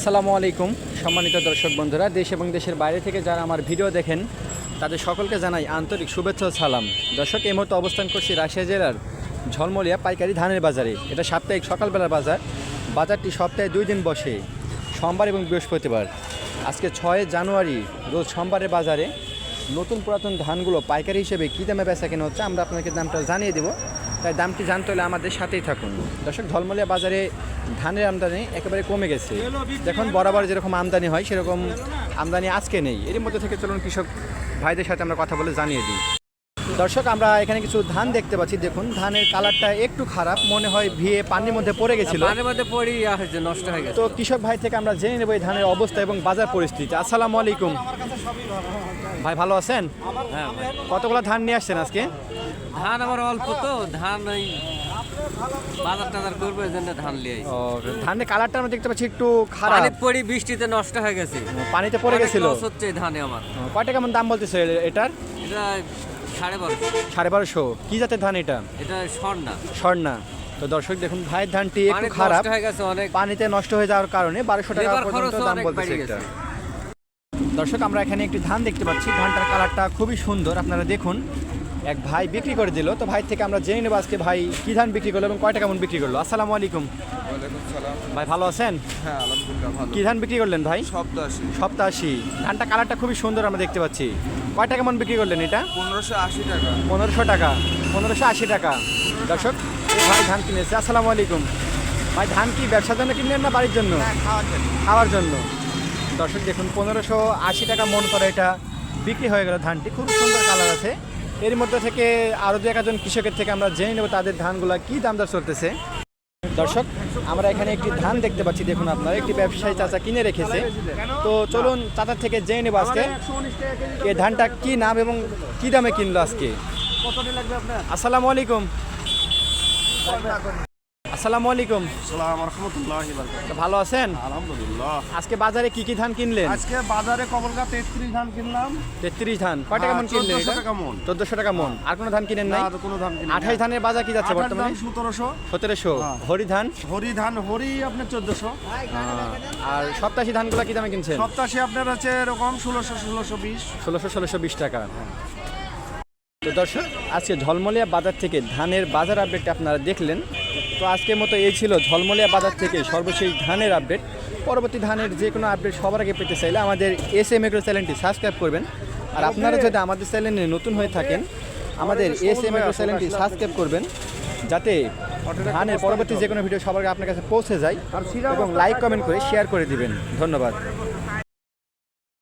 আসসালামু আলাইকুম, সম্মানিত দর্শক বন্ধুরা, দেশ এবং দেশের বাইরে থেকে যারা আমার ভিডিও দেখেন, তাদের সকলকে জানাই আন্তরিক শুভেচ্ছা সালাম। দর্শক, এই মুহূর্তে অবস্থান করছি রাশিয়া জেলার ঝলমলিয়া পাইকারি ধানের বাজারে। এটা সাপ্তাহিক সকালবেলার বাজার, বাজারটি সপ্তাহে দুই দিন বসে, সোমবার এবং বৃহস্পতিবার। আজকে ছয় জানুয়ারি, রোজ সোমবারের বাজারে নতুন পুরাতন ধানগুলো পাইকারি হিসেবে কী দামে বেচা কেনা হচ্ছে আমরা আপনাকে দামটা জানিয়ে দেবো। তাই দামটি জানতে হলে আমাদের সাথেই থাকুন। দর্শক, ঝলমলিয়া বাজারে ধানের আমদানি একেবারে কমে গেছে। দেখুন, বরাবর যেরকম আমদানি হয়, সেরকম আমদানি আজকে নেই। এর মধ্যে থেকে চলুন কৃষক ভাইদের সাথে আমরা কথা বলে জানিয়ে দিই। দর্শক আমরা এখানে কিছু ধান দেখতে পাচ্ছি। দেখুন ধানের কালারটা একটু খারাপ। মনে হয় ভিয়ে পানির মধ্যে পড়ে গেছিল। পানির মধ্যে পড়ি হয়েছে নষ্ট হয়ে গেছে। তো কৃষক ভাই থেকে আমরা জেনে নেব এই ধানের অবস্থা এবং বাজার পরিস্থিতি। আসসালামু আলাইকুম। ভাই ভালো আছেন? হ্যাঁ কতগুলো ধান নিয়ে আসছেন আজকে? ধান আমার অল্প তো। ধান ওই বাজার টাজার করব এই জন্য ধান আইছি। ধানের কালারটা আমরা দেখতে পাচ্ছি একটু খারাপ। পানিতে পড়ি বৃষ্টিতে নষ্ট হয়ে গেছে। পানিতে পড়ে অনেক গেছিল। হচ্ছে ধানে আমার। কয়টা কেমন দাম বলতেছে এটার? এটা সাড়ে বারোশো। সাড়ে বারোশো। কি জাতের ধান এটা? এটা স্বর্ণা। স্বর্ণা। তো দর্শক দেখুন ভাইয়ের ধানটি একটু খারাপ। হয়ে গেছে অনেক। পানিতে নষ্ট হয়ে যাওয়ার কারণে বারোশো টাকা পর্যন্ত দাম বলতেছে এটা দর্শক আমরা এখানে একটি ধান দেখতে পাচ্ছি। ধানটার কালারটা খুবই সুন্দর। আপনারা দেখুন এক ভাই বিক্রি করে দিল। তো ভাই থেকে আমরা জেনে নেব আজকে ভাই কি ধান বিক্রি করল এবং কয়টা কেমন বিক্রি করল। আসসালামু আলাইকুম। ভাই ভালো আছেন? হ্যাঁ কি ধান বিক্রি করলেন ভাই? সপ্তাশি সপ্তাশি ধানটা কালারটা খুবই সুন্দর আমরা দেখতে পাচ্ছি। কয়টা কেমন বিক্রি করলেন এটা? পনেরোশো আশি টাকা। পনেরোশো টাকা। পনেরোশো আশি টাকা। দর্শক ভাই ধান কিনেছে। আসসালামু আলাইকুম। ভাই ধান কি ব্যবসার জন্য কিনলেন না বাড়ির জন্য। খাওয়ার জন্য। দর্শক দেখুন পনেরোশো আশি টাকা মন করে এটা বিক্রি হয়ে গেল ধানটি। খুব সুন্দর কালার আছে। এর মধ্যে থেকে আরও দু একজন কৃষকের থেকে আমরা জেনে নেব তাদের ধানগুলো কি দাম দর চলতেছে। দর্শক, আমরা এখানে একটি ধান দেখতে পাচ্ছি, দেখুন আপনার, একটি ব্যবসায়ী চাচা কিনে রেখেছে। তো চলুন চাচার থেকে জেনে নেব আজকে এই ধানটা কি নাম এবং কি দামে কিনলো আজকে। আসসালামু আলাইকুম। আসসালামু আলাইকুম। সালাম রহমতুল্লাহ তো ভালো আছেন? আলহামদুলিল্লাহ। আজকে বাজারে কি কি ধান কিনলেন? আজকে বাজারে কমলকা তেত্রিশ ধান কিনলাম। তেত্রিশ ধান। কয় টাকা মন কিনলেন 1400 টাকা মন। চোদ্দশো টাকা মন। আর কোনো ধান কিনেন নাই? আর কোনো ধান কিনি আঠাইশ ধানের বাজার কি যাচ্ছে বর্তমানে? সতেরোশো। সতেরোশো। হ্যাঁ। হরি ধান? হরি ধান হরি আপনার চোদ্দশো। আর সপ্তাশি ধানগুলো কি দামে কিনছেন? সপ্তাশে আপনার হচ্ছে এরকম ষোলোশো ষোলোশো বিশ। ষোলোশো ষোলোশো বিশ টাকা। তো দর্শক আজকে ঝলমলিয়া বাজার থেকে ধানের বাজার আপডেট আপনারা দেখলেন। তো আজকের মতো এই ছিল ঝলমলিয়া বাজার থেকে সর্বশেষ ধানের আপডেট। পরবর্তী ধানের যে কোনো আপডেট সবার আগে পেতে চাইলে আমাদের এস এম এগ্রো চ্যানেলটি সাবস্ক্রাইব করবেন। আর আপনারা যদি আমাদের চ্যানেলে নতুন হয়ে থাকেন, আমাদের এস এম এগ্রো চ্যানেলটি সাবস্ক্রাইব করবেন, যাতে ধানের পরবর্তী যে কোনো ভিডিও সবার আগে আপনার কাছে পৌঁছে যায় এবং লাইক কমেন্ট করে শেয়ার করে দিবেন। ধন্যবাদ।